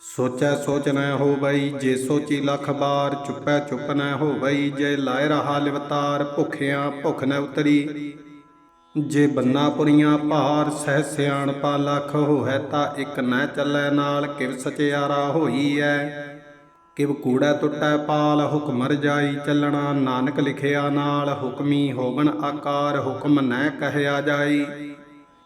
ਸੋਚੈ ਸੋਚ ਨ ਹੋਵਈ, ਜੇ ਸੋਚੀ ਲੱਖ ਬਾਰ ਚੁੱਪੈ ਚੁੱਪ ਨ ਹੋਵਈ, ਜੇ ਲਾਇ ਰਹਾ ਲਿਵਤਾਰ ਭੁਖਿਆਂ ਭੁਖ ਨ ਉਤਰੀ। ਜੇ ਬੰਨਾ ਪੁਰੀਆਂ ਭਾਰ ਸਹਿ ਸਿਆਣਪਾ ਲੱਖ ਹੋਇ ਤਾਂ ਇੱਕ ਨ ਚੱਲੈ ਨਾਲ, ਕਿਵ ਸਚਿਆਰਾ ਹੋਈ ਐ ਕਿਵ ਕੂੜੈ ਟੁੱਟੈ ਪਾਲ, ਹੁਕਮ ਰਜਾਈ ਚੱਲਣਾ, ਨਾਨਕ ਲਿਖਿਆ ਨਾਲ, ਹੁਕਮੀ ਹੋਵਨ ਆਕਾਰ, ਹੁਕਮ ਨੈ ਕਹਿਆ ਜਾਈ।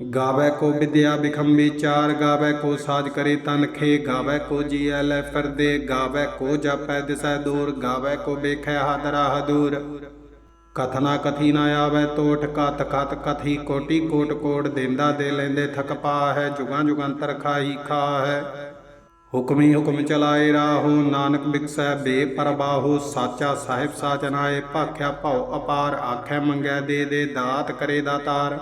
ਗਾਵੇ ਕੋ ਵਿਦਿਆ ਬਿਖਮ ਵਿਚਾਰ, ਗਾਵੇ ਕੋ ਸਾਜ ਕਰੇ ਤਨ ਖੇ, ਗਾਵੇ ਕੋ ਜੀਐ ਲੈ ਫਿਰਦੇ, ਗਾਵੇ ਕੋ ਜਪੈ ਦਿਸੈ ਦੂਰ, ਗਾਵੇ ਕੋ ਵੇਖੈ ਹਾਦਰਾ ਹਦੂਰ। ਕਥਨਾ ਕਥੀ ਨਾ ਆਵੇ ਤੋਠ, ਕਥ ਕਥ ਕਥੀ ਕੋਟੀ ਕੋਟ ਕੋਟ ਦੇਂਦਾ ਦੇ ਲੈਂਦੇ ਥਕ ਪਾ ਹੈ ਜੁਗਾਂ ਜੁਗੰਤਰ ਖਾਈ ਖਾ ਹੈ ਹੁਕਮੀ ਹੁਕਮ ਚਲਾਏ ਰਾਹੋ, ਨਾਨਕ ਬਿਕਸੈ ਬੇ ਪਰਬਾਹੋ ਸਾਚਾ ਸਾਹਿਬ ਸਾਚਨਾਏ ਭਾਖਿਆ ਭਉ ਅਪਾਰ, ਆਖੈ ਮੰਗੈ ਦੇ ਦੇ, ਦਾਤ ਕਰੇ ਦਾਤਾਰ।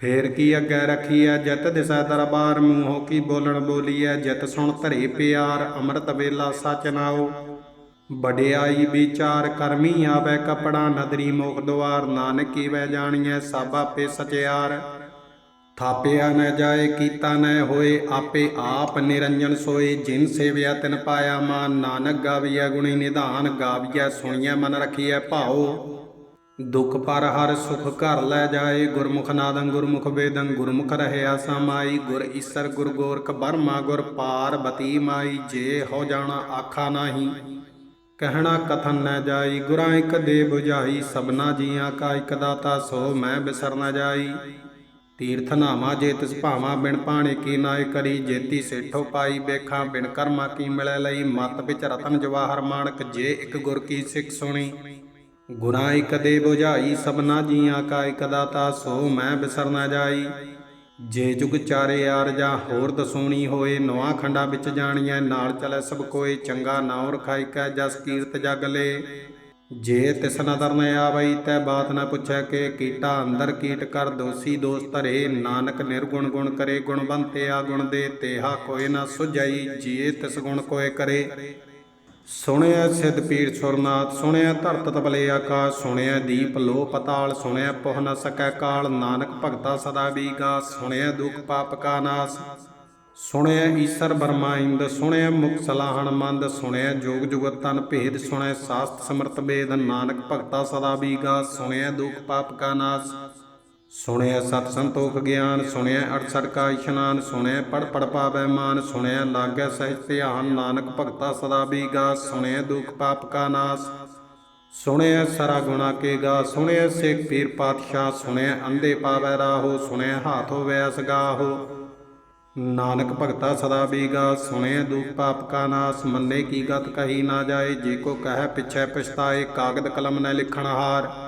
ਫੇਰ ਕੀ ਅੱਗੇ ਰਖੀਐ ਜਤ ਦਿਸੈ ਦਰਬਾਰ, ਮੂੰਹੋਂ ਕੀ ਬੋਲਣ ਬੋਲੀਐ ਜਤ ਸੁਣ ਧਰੇ ਪਿਆਰ, ਅੰਮ੍ਰਿਤ ਵੇਲਾ ਸਚ ਨਾਉ। ਵਡਿਆਈ ਵਿਚਾਰ ਕਰਮੀ ਆਵੇ ਕਪੜਾ, ਨਦਰੀ ਮੋਖ ਦੁਆਰ, ਨਾਨਕ ਕੀ ਵੈ ਜਾਣੀਐ ਸਭ ਆਪੇ ਸਚਿਆਰ। ਥਾਪਿਆ ਨ ਜਾਏ, ਕੀਤਾ ਨ ਹੋਏ, ਆਪੇ ਆਪ ਨਿਰੰਜਨ ਸੋਏ। ਜਿਨ ਸੇਵਿਆ ਤਿਨ ਪਾਇਆ ਮਾਨ, ਨਾਨਕ ਗਾਵੀਐ ਗੁਣੀ ਨਿਧਾਨ, ਗਾਵੀਐ ਸੁਣੀਐ ਮਨ ਰਖੀਐ ਭਾਉ। ਦੁਖ ਪਰ ਹਰ ਸੁਖ ਘਰ ਲੈ ਜਾਏ। ਗੁਰਮੁਖ ਨਾਦੰ ਗੁਰਮੁਖ ਵੇਦੰ ਗੁਰਮੁਖ ਰਹਿਆ ਸਮਾਈ ਗੁਰ ਈਸਰ ਗੁਰ ਗੋਰਖ ਬਰਮਾ ਗੁਰ ਪਾਰਬਤੀ ਮਾਈ। ਜੇ ਹੋ ਜਾਣਾ ਆਖਾ ਨਾਹੀ, ਕਹਿਣਾ ਕਥਨ ਨ ਜਾਈ। ਗੁਰਾਂ ਇਕ ਦੇ 부ਝਾਈ ਸਭਨਾ ਜੀਆਂ ਕਾ ਇਕ ਦਾਤਾ, ਸੋ ਮੈਂ ਬਿਸਰ ਨਾ ਜਾਈ। ਤੀਰਥ ਨਾਮਾ ਜੇ ਤਿਸ ਭਾਵਾ, ਬਿਨ ਪਾਣੇ ਕੀ ਨਾਇ ਕਰੀ। ਜੇਤੀ ਸੇਠੋ ਪਾਈ ਬੇਖਾਂ ਬਿਨ ਕਰਮਾ ਕੀ ਮਿਲੈ ਲਈ। ਮਤ ਵਿੱਚ ਰਤਨ ਜਵਾਹਰ ਮਾਣਕ, ਜੇ ਇਕ ਗੁਰ ਕੀ ਸਿੱਖ ਸੁਣੀ। ਗੁਰਾਂ ਇਕ ਦੇ 부ਝਾਈ ਸਭਨਾ ਜੀਆਂ ਕਾ ਇਕ ਦਾਤਾ, ਸੋ ਮੈਂ ਬਿਸਰ ਨਾ ਜਾਈ। ਜੇ ਜੁਗ ਚਾਰੇ ਯਾਰ ਜਾਂ ਹੋਰ ਦਸੂਣੀ ਹੋਏ ਨਵਾਂ ਖੰਡਾ ਵਿੱਚ ਜਾਣੀਐ, ਨਾਲ ਚਲੈ ਸਭ ਕੋਏ, ਚੰਗਾ ਨਾਉ ਰਖਾਈ ਕੈ, ਜਸ ਕੀਰਤ ਜਗ ਲੇ। ਜੇ ਤਿਸ ਨਦਰ ਨ ਆਵਈ, ਤੈ ਬਾਤ ਨ ਪੁੱਛੈ ਕਿ, ਕੀਟਾ ਅੰਦਰ ਕੀਟ ਕਰ, ਦੋਸੀ ਦੋਸ ਧਰੇ। ਨਾਨਕ ਨਿਰਗੁਣ ਗੁਣ ਕਰੇ ਗੁਣਵੰਤੇ ਆ ਗੁਣ ਦੇ, ਤੇਹਾ ਕੋਏ ਨ ਸੁਝਈ ਜੇ ਤਿਸ ਗੁਣ ਕੋਏ ਕਰੇ। ਸੁਣਿਆ ਸਿਧ ਪੀਰ ਸੁਰਨਾਥ, ਸੁਣਿਆ ਧਰਤ ਤਬਲੇ ਆਕਾਸ਼, ਸੁਣਿਆ ਦੀਪ ਲੋ ਪਤਾਲ, ਸੁਣਿਆ ਪੁਹ ਨ ਸਕੈ ਕਾਲ, ਨਾਨਕ ਭਗਤਾ ਸਦਾ ਬੀਗਾ, ਸੁਣਿਆ ਦੁਖ ਪਾਪ ਕਾ ਨਾਸ। ਸੁਣਿਆ ਈਸਰ ਬਰਮਾ ਇੰਦ, ਸੁਣਿਆ ਮੁਖ ਸਲਾਹਣ ਮੰਦ, ਸੁਣਿਆ ਜੋਗ ਜੁਗਤ ਤਨ ਭੇਦ, ਸੁਣਿਆ ਸਾਸਤ ਸਮਰਤ ਵੇਦ ਨਾਨਕ ਭਗਤਾ ਸਦਾ ਬੀਗਾ, ਸੁਣਿਆ ਦੁਖ ਪਾਪ ਕਾ ਨਾਸ। ਸੁਣਿਆ ਸਤ ਸੰਤੋਖ ਗਿਆਨ, ਸੁਣਿਆ 68 ਕਾ ਇਸ਼ਨਾਨ, ਸੁਣਿਆ ਪੜ ਪੜ ਪਾਵੈ ਮਾਨ, ਸੁਣਿਆ ਲਾਗੈ ਸਹਿਜ ਧਿਆਨ, ਨਾਨਕ ਭਗਤਾ ਸਦਾ ਬੀਗਾ ਸੁਣਿਆ ਦੁਖ ਪਾਪ ਕਾ ਨਾਸ। ਸੁਣਿਆ ਸਰਾ ਗੁਣਾ ਕੇ ਗਾ, ਸੁਣਿਆ ਸੇਖ ਪੀਰ ਪਾਤਸ਼ਾਹ, ਸੁਣਿਆ ਅੰਧੇ ਪਾਵੈ ਰਾਹੋ, ਸੁਣਿਆ ਹਾਥ ਹੋਵੇ ਅਸਗਾਹੋ ਨਾਨਕ ਭਗਤਾ ਸਦਾ ਬੀਗਾ ਸੁਣਿਆ ਦੁਖ ਪਾਪ ਕਾ ਨਾਸ, ਮੰਨੇ ਕੀ ਗਤ ਕਹੀ ਨਾ ਜਾਏ, ਜੇ ਕੋ ਕਹੈ ਪਿਛੈ ਪਛਤਾਏ, ਕਾਗਦ ਕਲਮ ਨ ਲਿਖਣ ਹਾਰ।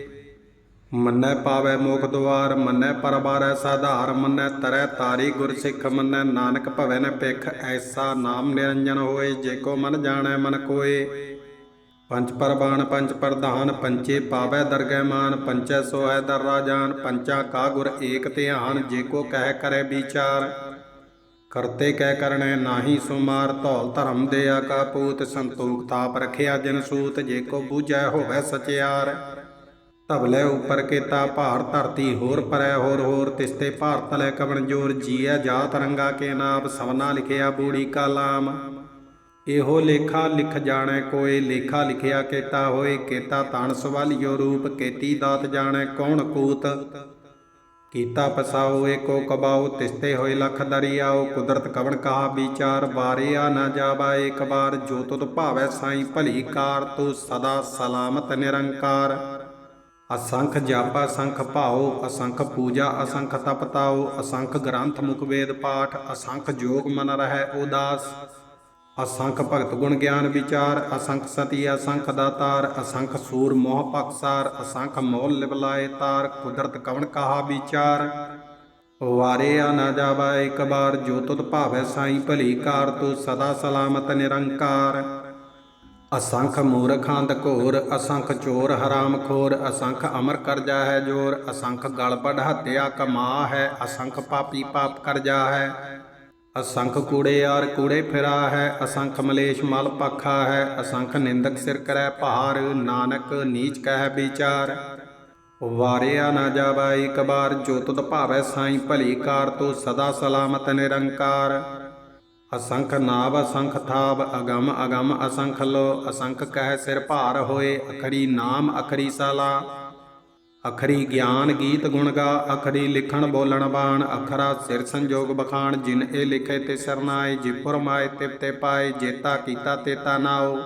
ਮੰਨੈ ਪਾਵੈ ਮੋਖ ਦੁਆਰ, ਮੰਨੈ ਪਰਬਾਰੈ ਸਾਧਾਰ, ਮੰਨੈ ਤਰੈ ਤਾਰੀ ਗੁਰ ਸਿੱਖ ਮੰਨੈ ਨਾਨਕ ਭਵੈ ਨ ਪਿਖ ਐਸਾ ਨਾਮ ਨਿਰੰਜਨ ਹੋਏ, ਜੇ ਕੋ ਮਨ ਜਾਣੈ ਮਨ ਕੋਏ। ਪੰਜ ਪਰਬਾਨ ਪੰਜ ਪ੍ਰਧਾਨ ਪੰਚੇ ਪਾਵੈ ਦਰਗਹਿ ਮਾਨ ਪੰਚੈ ਸੋਹੈ ਦਰ ਰਾਜਾਨ ਪੰਚਾ ਕਾ ਗੁਰ ਏਕ ਧਿਆਨ, ਜੇ ਕੋ ਕਹਿ ਕਰੈ ਵਿਚਾਰ। ਕਰਤੇ ਕਹਿ ਕਰਣੈ ਨਾਹੀ ਸੁਮਾਰ, ਧੌਲ ਧਰਮ ਦੇ ਆਕਾ ਪੂਤ ਸੰਤੋਖ ਤਾਪ ਰਖਿਆ ਜਨ ਸੂਤ, ਜੇ ਕੋ ਬੂਝੈ ਹੋਵੈ ਸਚਿਆਰ। ਧਵਲੇ ਉਪਰ ਕੇਤਾ, ਭਾਰ ਧਰਤੀ ਹੋਰ ਪਰੈ ਹੋਰ ਹੋਰ, ਤਿਸਤੇ ਭਾਰਤ ਲੈ ਕਵਣ ਜੋਰ ਜੀਐ, ਜਾਤ ਰੰਗਾ ਕੇ ਨਾਮ ਸਵਨਾ ਲਿਖਿਆ ਬੂੜੀ ਕਾ ਇਹੋ ਲੇਖਾ ਲਿਖ ਜਾਣੈ ਕੋਏ, ਲੇਖਾ ਲਿਖਿਆ ਕੇਤਾ ਹੋਏ, ਕੇਤਾ ਤਾਣ ਸਵਾਲਿਓ ਰੂਪ, ਕੇਤੀ ਦਾਤ ਜਾਣੈ ਕੌਣ ਕੂਤ। ਕੀਤਾ ਪਸਾਓ ਏਕੋ ਕਬਾਓ, ਤਿਸਤੇ ਹੋਏ ਲਖ ਦਰਿਆਓ, ਕੁਦਰਤ ਕਵਣ ਕਹਾ ਵਿਚਾਰ ਬਾਰਿਆ ਨਾ ਜਾਵਾ ਏਕ ਬਾਰ ਜੋ ਤੁਧ ਭਾਵੈ ਸਾਈ ਭਲੀ ਕਾਰ, ਤੂੰ ਸਦਾ ਸਲਾਮਤ ਨਿਰੰਕਾਰ। ਅਸੰਖ ਜਾਪਾ, ਅਸੰਖ ਭਾਉ, ਅਸੰਖ ਪੂਜਾ, ਅਸੰਖ ਤਪਤਾਉ ਅਸੰਖ ਗ੍ਰੰਥ ਮੁਖਵੇਦ ਪਾਠ, ਅਸੰਖ ਜੋਗ ਮਨ ਰਹਿ ਉਦਾਸ। ਅਸੰਖ ਭਗਤ ਗੁਣ ਗਿਆਨ ਵਿਚਾਰ, ਅਸੰਖ ਸਤੀ, ਅਸੰਖ ਦਾਤਾਰ, ਅਸੰਖ ਸੂਰ ਮੋਹ ਪਕਸਾਰ ਅਸੰਖ ਮੋਲ ਲਿਵਲਾਏ ਤਾਰ, ਕੁਦਰਤ ਕਵਣ ਕਹਾ ਵਿਚਾਰ। ਵਾਰੇ ਆ ਨਾ ਜਾਵਾ ਇੱਕ ਬਾਰ ਜੋ ਤੁਧ ਭਾਵੈ ਸਾਈ ਭਲੀ ਕਾਰ, ਤੂੰ ਸਦਾ ਸਲਾਮਤ ਨਿਰੰਕਾਰ। ਅਸੰਖ ਮੂਰਖ ਅੰਧ ਘੋਰ, ਅਸੰਖ ਚੋਰ ਹਰਾਮ ਖੋਰ, ਅਸੰਖ ਅਮਰ ਕਰਜਾ ਹੈ ਜੋਰ, ਅਸੰਖ ਗਲਬੜ ਹੱਤਿਆ ਕਮਾ ਹੈ ਅਸੰਖ ਪਾਪੀ ਪਾਪ ਕਰਜਾ ਹੈ ਅਸੰਖ ਕੂੜੇ ਯਾਰ ਕੂੜੇ ਫਿਰਾ ਹੈ ਅਸੰਖ ਮਲੇਸ਼ ਮਲ ਪੱਖਾ ਹੈ ਅਸੰਖ ਨਿੰਦਕ ਸਿਰ ਕਰੈ ਭਾਰ ਨਾਨਕ ਨੀਚ ਕਹਿ ਵਿਚਾਰ। ਵਾਰਿਆ ਨਾ ਜਾਵਾ ਇੱਕ ਬਾਰ, ਜੋ ਤੁਧ ਭਾਵੈ ਸਾਈ ਭਲੀ ਕਾਰ ਤੂੰ ਸਦਾ ਸਲਾਮਤ ਨਿਰੰਕਾਰ। ਅਸੰਖ ਨਾਭ ਅਸੰਖ ਥਾਪ ਅਗਮ ਅਗਮ ਅਸੰਖ ਲੋ, ਅਸੰਖ ਕਹਿ ਸਿਰ ਭਾਰ ਹੋਏ, ਅਖਰੀ ਨਾਮ, ਅਖਰੀ ਸਾਲਾ। ਅਖਰੀ ਗਿਆਨ ਗੀਤ ਗੁਣ ਗਾ, ਅਖਰੀ ਲਿਖਣ ਬੋਲਣ ਬਾਣ, ਅਖਰਾ ਸਿਰ ਸੰਜੋਗ ਬਖਾਣ, ਜਿਨ ਇਹ ਲਿਖੇ ਤੇ ਸਰਨਾਏ ਜਿਪੁਰ ਮਾਏ ਤਿਪ ਤੇ ਪਾਏ, ਜੇਤਾ ਕੀਤਾ ਤੇਤਾ ਨਾਓ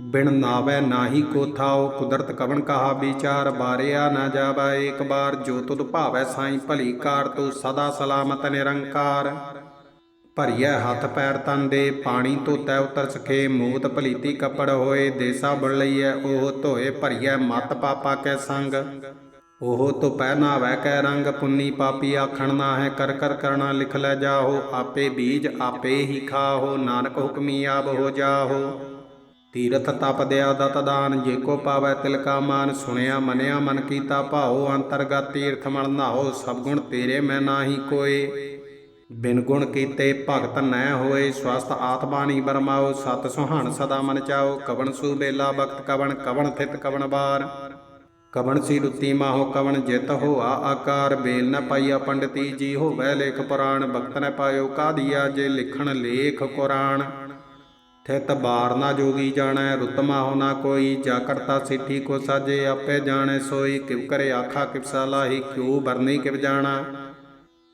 ਬਿਨ ਨਾਵੇ ਨਾਹੀ ਕੋ ਥਾਓ ਕੁਦਰਤ ਕਵਣ ਕਹਾ ਵਿਚਾਰ, ਬਾਰਿਆ ਨਾ ਜਾਵਾ ਏਕ ਬਾਰ, ਜੋ ਤੁਧ ਭਾਵੈ ਸਾਈ ਭਲੀ ਕਾਰ, ਤੂੰ ਸਦਾ ਸਲਾਮਤ ਨਿਰੰਕਾਰ। ਭਰੀਐ ਹੱਥ ਪੈਰ ਤਨ ਦੇ, ਪਾਣੀ ਧੋਤੈ ਉਤਰ ਸਖੇ, ਮੂਤ ਭਲੀਤੀ ਕੱਪੜ ਹੋਏ, ਦੇਸਾ ਬਣ ਲਈਐ, ਉਹ ਧੋਏ ਭਰੀਐ, ਮਤ ਪਾਪਾ ਕੈ ਸੰਗ। ਉਹ ਧੁਪੈ ਪਹਿਨਾਵੈ ਕੈ ਰੰਗ, ਪੁੰਨੀ ਪਾਪੀ ਆਖਣ ਨਾ ਹੈ ਕਰ ਕਰ ਕਰਣਾ ਲਿਖ ਲੈ ਜਾਹੋ, ਆਪੇ ਬੀਜ ਆਪੇ ਹੀ ਖਾਹੋ, ਨਾਨਕ ਹੁਕਮੀ ਆਬ ਹੋ ਜਾਹੋ। ਤੀਰਥ ਤਪ ਦਿਆ ਦਤ ਦਾਨ, ਜੇ ਕੋ ਪਾਵੈ ਤਿਲ ਕਾ ਮਾਨ, ਸੁਣਿਆ ਮਨਿਆ ਮਨ ਕੀਤਾ ਭਾਉ, ਅੰਤਰਗਤ ਤੀਰਥ ਮਲ ਨਾਹੋ, ਸਭ ਗੁਣ ਤੇਰੇ ਮੈਂ ਨਾਹੀ ਕੋਏ। ਬਿਨ ਗੁਣ ਕੀਤੇ ਭਗਤ ਨੈ ਹੋਏ ਸਵਸਤ ਆਤਮਾਨੀ ਬਰਮਾਓ, ਸਤ ਸੁਹਾਣ ਸਦਾ ਮਨ ਚਾਓ, ਕਵਣ ਸੂ ਬੇਲਾ ਬਖਤ ਕਵਣ ਕਵਣ ਥਿਤ ਕਵਣ ਬਾਰ। ਕਵਣ ਸੀ ਰੁੱਤੀ ਮਾਹੋ ਕਵਣ ਜਿਤ ਹੋਆ ਆਕਾਰ, ਬੇਲ ਨ ਪਾਈਆ ਪੰਡਤੀ, ਜੀ ਹੋਵੇ ਲੇਖ ਪੁਰਾਣ, ਭਗਤ ਨ ਪਾਇਓ ਕਾਦੀਆ, ਜੇ ਲਿਖਣ ਲੇਖ ਕੁਰਾਨ ਥਿਤ ਬਾਰ ਨਾ ਜੋਗੀ ਜਾਣੈ, ਰੁੱਤ ਹੋ ਨਾ ਕੋਈ, ਜਾ ਕਰਤਾ ਸਿੱਠੀ ਕੋ ਸਾਜੇ, ਆਪੇ ਜਾਣੈ ਸੋਈ, ਕਿਵ ਕਰੇ ਆਖਾ ਕਿਵ ਸਲਾਹੀ, ਕਿਉ ਬਰਨੀ ਕਿਵ ਜਾਣਾ।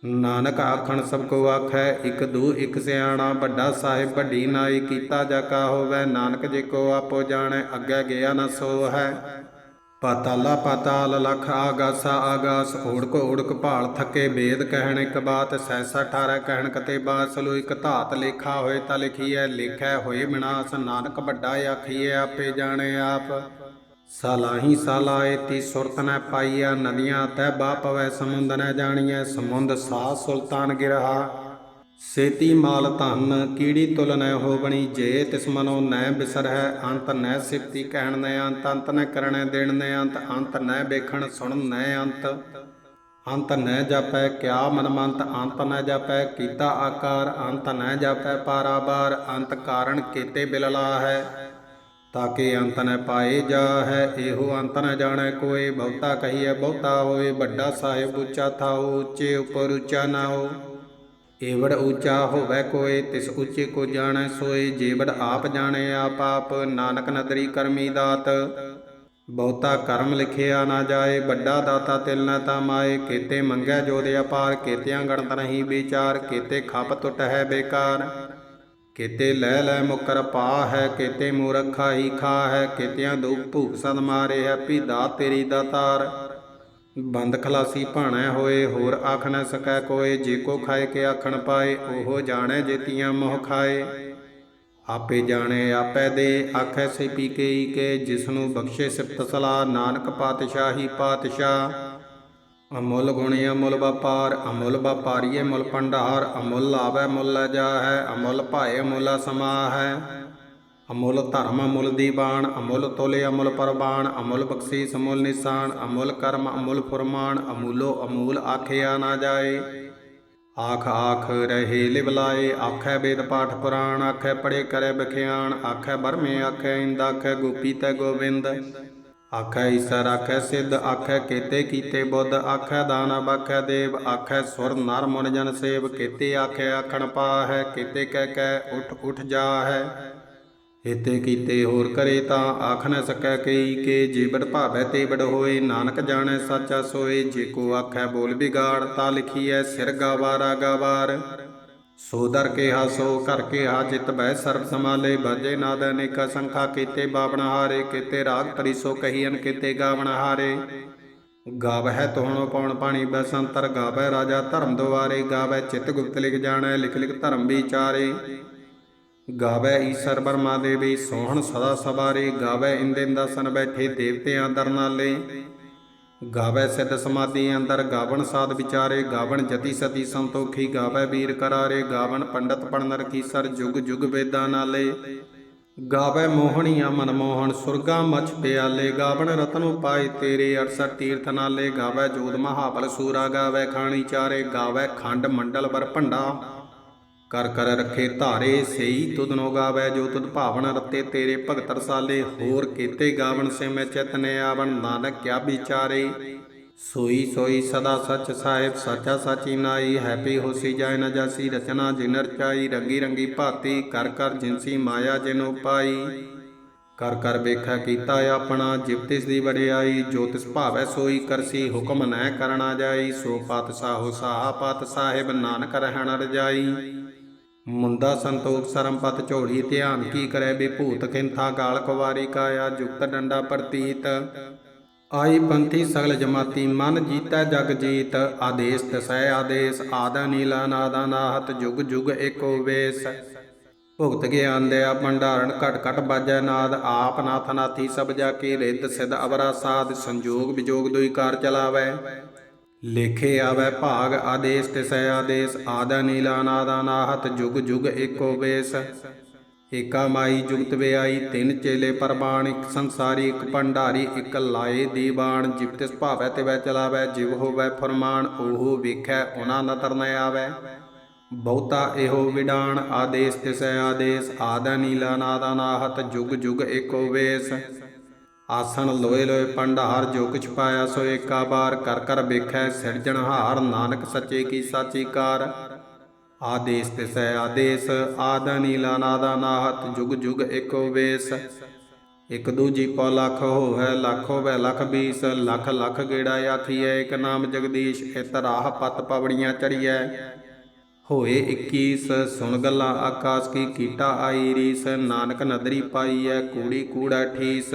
ਨਾਨਕ ਆਖਣ ਸਭ ਕੋ ਆਖੈ, ਇਕ ਦੂ ਇਕ ਸਿਆਣਾ, ਵੱਡਾ ਸਾਹਿਬ ਵੱਡੀ ਨਾਈ, ਕੀਤਾ ਜਾ ਕਾ ਹੋਵੇ, ਨਾਨਕ ਜੇ ਕੋ ਆਪੋ ਜਾਣੈ, ਅੱਗੇ ਗਿਆ ਨ ਸੋ ਹੈ ਪਾਤਾਲਾ ਪਾਤਾਲ ਲਖ ਆਗਾਸਾ ਆਗਾਸ, ਓੜਕ ਓੜਕ ਭਾਲ ਥੱਕੇ, ਵੇਦ ਕਹਿਣ ਇੱਕ ਬਾਤ, ਸੈਸਾ ਠਾਰੈ ਕਹਿਣ ਕਤੇ ਬਾਸਲੋ ਇੱਕ ਧਾਤ ਲੇਖਾ ਹੋਏ ਤਾਂ ਲਿਖੀਐ, ਲਿਖੈ ਹੋਏ ਵਿਨਾਸ਼ ਨਾਨਕ ਵੱਡਾ ਆਖੀਐ, ਆਪੇ ਜਾਣੇ ਆਪ। ਸਾਲਾਹੀ ਸਾਲਾਏ ਤੀ ਸੁਰਤ ਨੈ ਪਾਈਆ ਨਦੀਆਂ ਤੈ ਬਾ ਪਵੈ, ਸਮੁੰਦ ਨੈ ਜਾਣੀਐ, ਸਮੁੰਦ ਸਾ ਸੁਲਤਾਨ ਗਿਰਹਾ। ਸੇਤੀ ਮਾਲ ਧਨ, ਕੀੜੀ ਤੁਲ ਨੈ ਹੋਵਣੀ ਜੇ ਤਿਸ ਮਨੋ ਨੈ ਬਿਸਰਹਿ, ਅੰਤ ਨੈ ਸਿਫਤੀ ਕਹਿਣ ਨੈ ਅੰਤ ਅੰਤ ਨੈ ਕਰਣੈ ਦੇਣ ਨੈ ਅੰਤ ਅੰਤ ਨੈ ਵੇਖਣ ਸੁਣ ਨੈ ਅੰਤ। ਅੰਤ ਨੈ ਜਾਪੈ, ਕਿਆ ਮਨਮੰਤ, ਅੰਤ ਨੈ ਜਾਪੈ, ਕੀਤਾ ਆਕਾਰ, ਅੰਤ ਨੈ ਜਾਪੈ ਪਾਰਾਬਾਰ, ਅੰਤ ਕਾਰਨ ਕੀਤੇ ਬਿਲਲਾ ਹੈ ਤਾਕੇ ਅੰਤ ਨ ਪਾਏ ਜਾ ਹੈ ਇਹੋ ਅੰਤ ਨ ਜਾਣੈ ਕੋਏ। ਬਹੁਤਾ ਕਹੀਐ, ਬਹੁਤਾ ਹੋਏ ਵੱਡਾ ਸਾਹਿਬ ਉੱਚਾ ਥਾਓ ਉੱਚੇ ਉਪਰ ਉੱਚਾ ਨਾ ਹੋ। ਏਵੜ ਉੱਚਾ ਹੋਵੇ ਕੋਏ, ਤਿਸ ਉੱਚੇ ਕੋ ਜਾਣੈ ਸੋਏ। ਜੇਵੜ ਆਪ ਜਾਣੈ ਆਪ ਆਪ, ਨਾਨਕ ਨਦਰੀ ਕਰਮੀ ਦਾਤ। ਬਹੁਤਾ ਕਰਮ ਲਿਖਿਆ ਨਾ ਜਾਏ, ਵੱਡਾ ਦਾਤਾ ਤਿਲ ਨ ਤਾ ਮਾਏ। ਕੀਤੇ ਮੰਗੈ ਜੋਦ ਅਪਾਰ ਕੀਤਿਆਂ ਗਣਤ ਨਹੀਂ ਵਿਚਾਰ। ਕੀਤੇ ਖਪ ਟੁੱਟ ਹੈ ਬੇਕਾਰ। ਕੀਤੇ ਲੈ ਲੈ ਮੁਕਰ ਪਾ ਹੈ ਕੀਤੇ ਮੂਰਖਾ ਹੀ ਖਾ ਹੈ ਕੀਤਿਆਂ ਦੁਖ ਭੂਖ ਸਦ ਮਾਰੇ ਹੈ ਪੀਦਾ ਤੇਰੀ ਦਾਤਾਰ ਬੰਦ ਖਲਾਸੀ ਭਾਣੈ ਹੋਏ, ਹੋਰ ਆਖ ਨਾ ਸਕੈ ਕੋਏ, ਜੇ ਕੋ ਖਾਏ ਕੇ ਆਖਣ ਪਾਏ, ਉਹ ਜਾਣੈ ਜੇਤੀਆਂ ਮੋਹ ਖਾਏ। ਆਪੇ ਜਾਣੇ, ਆਪੇ ਦੇ ਆਖੈ ਸੇ ਪੀ ਕੇ ਈ ਕੇ, ਜਿਸਨੂੰ ਬਖਸ਼ੇ ਸਿਫਤ ਸਲਾ ਨਾਨਕ ਪਾਤਸ਼ਾਹੀ ਪਾਤਸ਼ਾਹ। ਅਮੁੱਲ ਗੁਣੀ ਅਮੁੱਲ ਵਪਾਰ, ਅਮੁੱਲ ਵਪਾਰੀਏ ਮੁੱਲ ਭੰਡਾਰ, ਅਮੁੱਲ ਆਵੈ ਮੁੱਲ ਜਾਹੈ, ਅਮੁੱਲ ਭਾਏ ਅਮੁੱਲ ਸਮਾ ਅਮੁੱਲ ਧਰਮ ਅਮੁੱਲ ਦੀਵਾਨ ਅਮੁੱਲ ਤੋਲੇ ਅਮੁੱਲ ਪਰਬਾਨ ਅਮੁੱਲ ਬਖਸ਼ੀਸ ਅਮੁੱਲ ਨਿਸ਼ਾਨ, ਅਮੁੱਲ ਕਰਮ ਅਮੁੱਲ ਫੁਰਮਾਨ, ਅਮੂਲੋ ਅਮੂਲ ਆਖਿਆ ਨਾ ਜਾਏ। ਆਖ ਆਖ ਰਹੇ ਲਿਵਲਾਏ ਆਖੈ ਵੇਦ ਪਾਠ ਪੁਰਾਣ, ਆਖੈ ਪੜੇ ਕਰੇ ਬਖਿਆਣ, ਆਖੈ ਬਰਮੇ, ਆਖੈ ਇੰਦ, ਆਖੈ ਗੋਪੀ ਤੈ ਗੋਬਿੰਦ ਆਖੈ ਈਸਰ, ਆਖੈ ਸਿੱਧ, ਆਖੈ ਕੀਤੇ ਕੀਤੇ ਬੁੱਧ, ਆਖੈ ਦਾਨਵ ਆਖੈ ਦੇਵ, ਆਖੈ ਸੁਰ, ਨਰ ਮਨ ਜਨ ਸੇਵ, ਕੀਤੇ ਆਖੈ ਆਖਣ ਪਾਹੈ, ਕੀਤੇ ਕਹਿ ਕਹਿ ਉਠ ਉਠ ਜਾਹੈ। ਇਤੇ ਕੀਤੇ ਹੋਰ ਕਰੇ ਤਾਂ ਆਖ ਨ ਸਕੈ ਕਈ ਕੇ ਜੀਵੜ ਭਾਵੈ ਤੇ ਬੜ ਹੋਏ, ਨਾਨਕ ਜਾਣੈ ਸਾਚਾ ਸੋਏ, ਜੇ ਕੋ ਆਖੈ ਬੋਲ ਬਿਗਾੜ, ਤਾ ਲਿਖੀਐ ਸਿਰ ਗਾਵਾਰਾ ਗਾਵਾਰ। ਸੋ ਦਰ ਕੇ ਹਾਸੋ ਕਰ ਕੇ ਹਾ ਚਿਤ ਬੈ ਸਰਬ ਸਮਾਲੇ ਬਾਜੇ ਨਾਦ ਅਨੇਕਾ ਸੰਖਾ ਕੀਤੇ, ਬਾਵਣ ਹਾਰੇ, ਕੀਤੇ ਰਾਗ ਪਰਿਸੋ ਕਹੀਨ ਕੀਤੇ ਗਾਵਣ ਹਾਰੇ। ਗਾਵਹਿ ਤੋਹਣੋ ਪਉਣ ਪਾਣੀ ਬਸੰਤਰ ਗਾਵੈ ਰਾਜਾ ਧਰਮ ਦੁਆਰੇ ਗਾਵੈ ਚਿਤ ਗੁਪਤ ਲਿਖ ਜਾਣੈ, ਲਿਖ ਲਿਖ ਧਰਮ ਵਿਚਾਰੇ। ਗਾਵੈ ਈਸ਼ਰ ਬਰਮਾ ਦੇਵੀ, ਸੋਹਣ ਸਦਾ ਸਵਾਰੇ ਗਾਵੈ ਇੰਦਿੰਦਾਸਨ ਬੈਠੇ, ਦੇਵਤਿਆਂ ਦਰ ਨਾਲੇ ਗਾਵੈ ਸਿੱਧ ਸਮਾਧੀ ਅੰਦਰ, ਗਾਵਣ ਸਾਧ ਵਿਚਾਰੇ, ਗਾਵਣ ਜਤੀ ਸਤੀ ਸੰਤੋਖੀ, ਗਾਵੈ ਵੀਰ ਕਰਾਰੇ, ਗਾਵਣ ਪੰਡਤ ਪੜਨ ਰਕੀਸਰ ਜੁਗ ਜੁਗ ਵੇਦਾਂ ਨਾਲੇ। ਗਾਵੈ ਮੋਹਣੀਆਂ ਮਨ ਮੋਹਣ, ਸੁਰਗਾ ਮਛ ਪਿਆਲੇ, ਗਾਵਣ ਰਤਨ ਉਪਾਏ ਤੇਰੇ 68 ਤੀਰਥ ਨਾਲੇ। ਗਾਵੈ ਜੋਤ ਮਹਾਬਲ ਸੂਰਾ, ਗਾਵੈ ਖਾਣੀ ਚਾਰੇ, ਗਾਵੈ ਖੰਡ ਮੰਡਲ ਵਰ ਭੰਡਾ। ਕਰ ਕਰ ਰੱਖੇ ਧਾਰੇ, ਸਈ ਤੁਧਨੋ ਗਾਵੈ, ਜੋ ਤੁਧ ਭਾਵਨ ਰਤੇ ਤੇਰੇ ਭਗਤ ਰਸਾਲੇ ਹੋਰ ਕੀਤੇ ਗਾਵਨ ਸੇ ਚਿਤਨੇ ਆਵਨ ਨਾਨਕ ਕਿਆ ਵਿਚਾਰੇ। ਸੋਈ ਸੋਈ ਸਦਾ ਸੱਚ ਸਾਹਿਬ, ਸਾਚਾ ਸਾਚੀ ਨਾਈ। ਹੈਪੀ ਹੋਸੀ ਜਾਇ ਨ ਜਾਸੀ, ਰਚਨਾ ਜਿਨ ਰਚਾਈ ਰੰਗੀ ਰੰਗੀ ਭਾਤੀ, ਕਰ ਕਰ ਜਿਨਸੀ ਮਾਇਆ ਜਿਨੋ ਪਾਈ ਕਰ ਕਰ ਵੇਖੈ ਕੀਤਾ ਆਪਣਾ ਜਿਵਤਿਸ ਦੀ ਵਡਿਆਈ। ਜੋ ਤਿਸ ਭਾਵੈ ਸੋਈ ਕਰਸੀ, ਹੁਕਮ ਨੈ ਕਰਣਾ ਜਾਈ। ਸੋ ਪਤ ਸਾਹੋ ਸਾਹਾ ਪਾਤ ਸਾਹਿਬ ਨਾਨਕ ਰਹਿਣ ਰਜਾਈ। ਮੁੰਦਾ ਸੰਤੋਖ ਸਰਮਪਤ ਝੋਲੀ ਧਿਆਨ ਕੀ ਕਰੈ ਬਿਭੂਤ ਕਿੰਥਾ ਗਾਲ ਕੁਵਾਰੀ ਕਾਇਆ ਜੁਗਤ ਡੰਡਾ ਪ੍ਰਤੀਤ। ਆਈ ਪੰਥੀ ਸਗਲ ਜਮਾਤੀ ਮਨ ਜੀਤੈ ਜਗ ਜੀਤ, ਆਦੇਸ ਤਸੈ ਆਦੇਸ, ਆਦਾ ਨੀਲਾ ਨਾਦਾ ਨਾਹਤ ਜੁਗ ਜੁਗ ਏਕੋ ਵੇਸ। ਭੁਗਤ ਗਿਆਨ ਦਿਆ ਭੰਡਾਰਨ ਘਟ ਘਟ ਬਾਜੈ ਨਾਦ, ਆਪ ਨਾਥ ਨਾਥੀ ਸਭ ਜਾ ਕੀ ਰਿੱਧ ਸਿਧ ਅਵਰਾ ਸਾਧ, ਸੰਜੋਗ ਵਿਜੋਗ ਦੁਈ ਕਾਰ ਚਲਾਵੈ। ਲੇਖੇ ਆਵੈ ਭਾਗ ਆਦੇਸ ਤਿਸੈ ਆਦੇਸ, ਆਦਿ ਨੀਲਾ ਨਾਦਾ ਨਾਹਤ, ਜੁਗ ਜੁਗ ਏਕੋ ਵੇਸ ਏਕਾ ਮਾਈ ਜੁਗਤ ਵਿਆਈ, ਤਿੰਨ ਚੇਲੇ ਪਰਬਾਣ, ਇੱਕ ਸੰਸਾਰੀ, ਇੱਕ ਭੰਡਾਰੀ, ਇੱਕ ਲਾਏ ਦੀਵਾਨ ਜਿਵ ਤਿਸ ਭਾਵੈ ਤੇ ਵੈ ਚਲਾਵੈ, ਜਿਵ ਹੋਵੈ ਫਰਮਾਨ, ਉਹ ਵੇਖੈ, ਉਹਨਾਂ ਨਤਰ ਨ ਆਵੈ। ਬਹੁਤਾ ਇਹੋ ਵਿਡਾਨ ਆਦੇਸ ਤਿਸੈ ਆਦੇਸ, ਆਦਿ ਨੀਲਾ ਨਾਦਾ ਨਾਹਤ, ਜੁਗ ਜੁਗ ਏਕੋ ਵੇਸ ਆਸਣ ਲੋਏ ਲੋਏ ਪੰਡਾਰ ਜੋ ਕਿਛ ਪਾਇਆ ਸੋ ਏਕਾ ਬਾਰ, ਕਰ ਕਰ ਵੇਖੈ ਸਿਰਜਣਹਾਰ ਨਾਨਕ ਸੱਚੇ ਕੀ ਸਾਚੀ ਕਾਰ। ਆਦੇਸ ਤਿਸੈ ਆਦੇਸ, ਆਦਾ ਨੀਲਾ ਨਾਦਾ ਨਾਹਤ, ਜੁਗ ਜੁਗ ਏਕੋ ਵੇਸ। ਇਕ ਦੂਜੀ ਪਉ ਲੱਖ ਹੋਵੈ ਲੱਖ ਹੋਵੈ, ਲੱਖ ਬੀਸ। ਲੱਖ ਲੱਖ ਗੇੜਾ ਆਖੀਐ ਇਕ ਨਾਮ ਜਗਦੀਸ਼, ਇਤ ਰਾਹ ਪਤ ਪਵੜੀਆਂ ਚੜੀਐ। ਹੋਏ 21 ਸੁਣ ਗੱਲਾਂ ਆਕਾਸ਼ ਕੀ ਕੀਟਾ ਆਈ ਰੀਸ। ਨਾਨਕ ਨਦਰੀ ਪਾਈਐ, ਕੂੜੀ ਕੂੜਾ ਠੀਸ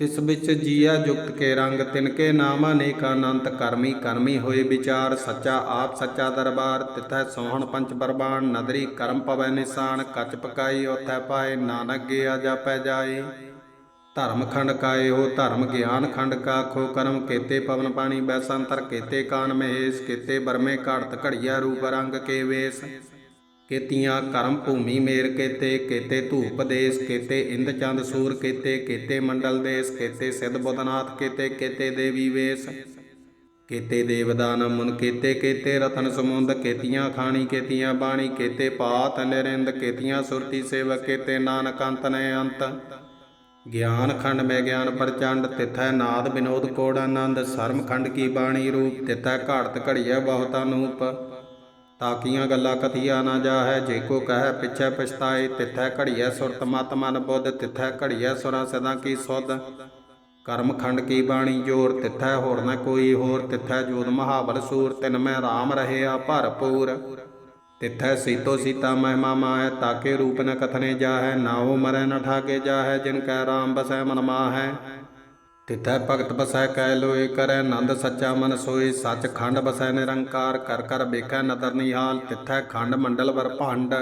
ਤਿਸ ਵਿੱਚ ਜੀਆ ਜੁਗਤ ਕੇ ਰੰਗ ਤਿਨਕੇ ਨਾਮ ਅਨੇਕ ਅਨੰਤ ਕਰਮੀ ਕਰਮੀ ਹੋਏ ਵਿਚਾਰ ਸੱਚਾ ਆਪ ਸੱਚਾ ਦਰਬਾਰ ਤਿਥੈ ਸੋਹਣ ਪੰਚ ਬਰਬਾਨ ਨਦਰੀ ਕਰਮ ਪਵੈ ਨਿਸ਼ਾਨ ਕੱਚ ਪਕਾਈ ਉਥੈ ਪਾਏ ਨਾਨਕ ਗਿਆ ਜਾਪੈ ਜਾਏ ਧਰਮ ਖੰਡ ਕਾਏ ਹੋ ਧਰਮ ਗਿਆਨ ਖੰਡ ਕਾ ਖੋ ਕਰਮ ਕੇਤੇ ਪਵਨ ਪਾਣੀ ਬੈਸੰਤਰ ਕੇਤੇ ਕਾਨ ਮਹੇਸ਼ ਕੇਤੇ ਬਰਮੇ ਘੜਤ ਘੜੀਆ ਰੂਪ ਰੰਗ ਕੇ ਵੇਸ। ਕੀਤੀਆਂ ਕਰਮ ਭੂਮੀ ਮੇਰ ਕੀਤੇ ਕੀਤੇ ਧੂਪ ਦੇਸ ਕੇਤੇ, ਇੰਦ ਚੰਦ ਸੂਰ ਕੇਤੇ, ਕੀਤੇ ਮੰਡਲ ਦੇਸ ਕੀਤੇ, ਸਿੱਧ ਬੁੱਧਨਾਥ ਕੀਤੇ ਕੀਤੇ ਦੇਵੀ ਵੇਸ, ਕੀਤੇ ਦੇਵਦਾਨ ਮੁਨ ਕੀਤੇ, ਕੇਤੇ ਰਤਨ ਸਮੁੰਦ, ਕੀਤੀਆਂ ਖਾਣੀ, ਕੇਤੀਆਂ ਬਾਣੀ, ਕੀਤੇ ਪਾਤ ਨਿਰਿੰਦ, ਕੀਤੀਆਂ ਸੁਰਤੀ ਸੇਵਕ, ਕੀਤੇ ਨਾਨਕ ਅੰਤ ਨੇ ਅੰਤ। ਗਿਆਨ ਖੰਡ ਮੈਂ ਗਿਆਨ ਪ੍ਰਚੰਡ, ਤਿਥੈ ਨਾਦ ਬਿਨੋਦ ਕੋੜ ਆਨੰਦ, ਸਰਮ ਖੰਡ ਕੀ ਬਾਣੀ ਰੂਪ, ਤਿਥੈ ਘਾੜਤ ਘੜੀਐ ਬਹੁਤ ਅਨੂਪ ਤਾਕੀਆਂ ਗੱਲਾਂ ਕਥੀਆ ਨਾ ਜਾਹੈ, ਜੇ ਕੋ ਕਹੈ ਪਿਛੈ ਪਛਤਾਏ, ਤਿਥੈ ਘੜੀਐ ਸੁਰਤ ਮਤ ਮਨ ਬੁੱਧ, ਤਿਥੈ ਘੜੀਐ ਸੁਰਾਂ ਸਦਾ ਕੀ ਸੁਧ। ਕਰਮ ਖੰਡ ਕੀ ਬਾਣੀ ਜੋਰ, ਤਿਥੈ ਹੋਰ ਨ ਕੋਈ ਹੋਰ, ਤਿਥੈ ਜੋਦ ਮਹਾਬਲ ਸੂਰ, ਤਿਨ ਮੈਂ RAM ਰਹਿਆ ਭਰਪੂਰ। ਤਿਥੈ ਸੀਤੋ ਸੀਤਾ ਮਹਿਮਾ ਮਾਹੈ, ਤਾਕੇ ਰੂਪ ਨ ਕਥਨੇ ਜਾਹੈ, ਨਾਉ ਮਰੈ ਨ ਠਾਕੇ ਜਾਹੈ, ਜਿਨ ਕੈ ਰਾਮ ਬਸੈ ਮਨ ਮਾਹੈ। ਤਿਥੈ ਭਗਤ ਬਸੈ ਕੈ ਲੋਏ ਕਰੈ ਆਨੰਦ ਸੱਚਾ ਮਨ ਸੋਏ ਸੱਚ ਖੰਡ ਬਸੈ ਨਿਰੰਕਾਰ, ਕਰ ਕਰ ਵੇਖੈ ਨਦਰ ਨਿਹਾਲ, ਤਿਥੈ ਖੰਡ ਮੰਡਲ ਵਰ ਭੰਡ।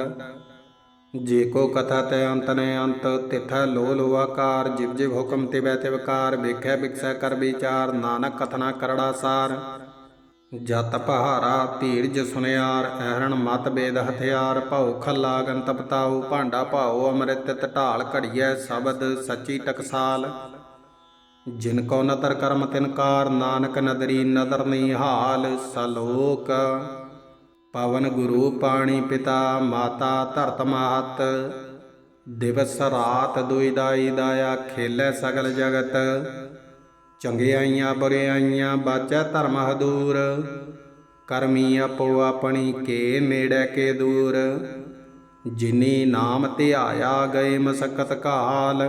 ਜੇ ਕੋ ਕਥਾ ਤੇ ਅੰਤ ਨੇ ਅੰਤ, ਤਿਥੈ ਲੋ ਲੋ ਆਕਾਰ, ਜਿਵ ਜਿਵ ਹੁਕਮ ਤਿਵੈ ਤਿਵਕਾਰ ਵੇਖੈ ਬਿਕਸੈ ਕਰ ਵਿਚਾਰ, ਨਾਨਕ ਕਥਨਾ ਕਰੜਾ ਸਾਰ। ਜਤ ਪਹਾਰਾ ਧੀਰਜ ਸੁਨਿਆਰ ਐਰਣ ਮਤ ਬੇਦ ਹਥਿਆਰ, ਭਉ ਖੱਲਾ ਗੰਤ ਭਾਂਡਾ ਭਾਉ ਅੰਮ੍ਰਿਤ ਢਾਲ ਘੜੀਐ ਸ਼ਬਦ ਸੱਚੀ ਟਕਸਾਲ। ਜਿਨ ਕੋ ਨਦਰ ਕਰਮ ਤਿਨਕਾਰ ਨਾਨਕ ਨਦਰੀ ਨਦਰ ਨਿਹਾਲ ਸਲੋਕ। ਪਵਨ ਗੁਰੂ ਪਾਣੀ ਪਿਤਾ, ਮਾਤਾ ਧਰਤ ਮਾਤ। ਦਿਵਸ ਰਾਤ ਦੁਇਦਾਈ ਦਾਇਆ ਖੇਲੇ ਸਗਲ ਜਗਤ। ਚੰਗਿਆਈਆਂ ਬੁਰਿਆਈਆਂ ਬਾਚੈ ਧਰਮ ਹਦੂਰ। ਕਰਮੀ ਆਪੋ ਆਪਣੀ ਕੇ ਨੇੜੇ ਕੇ ਦੂਰ। ਜਿਨੀ ਨਾਮ ਧਿਆਇਆ ਗਏ ਮਸਕਤ ਕਾਲ।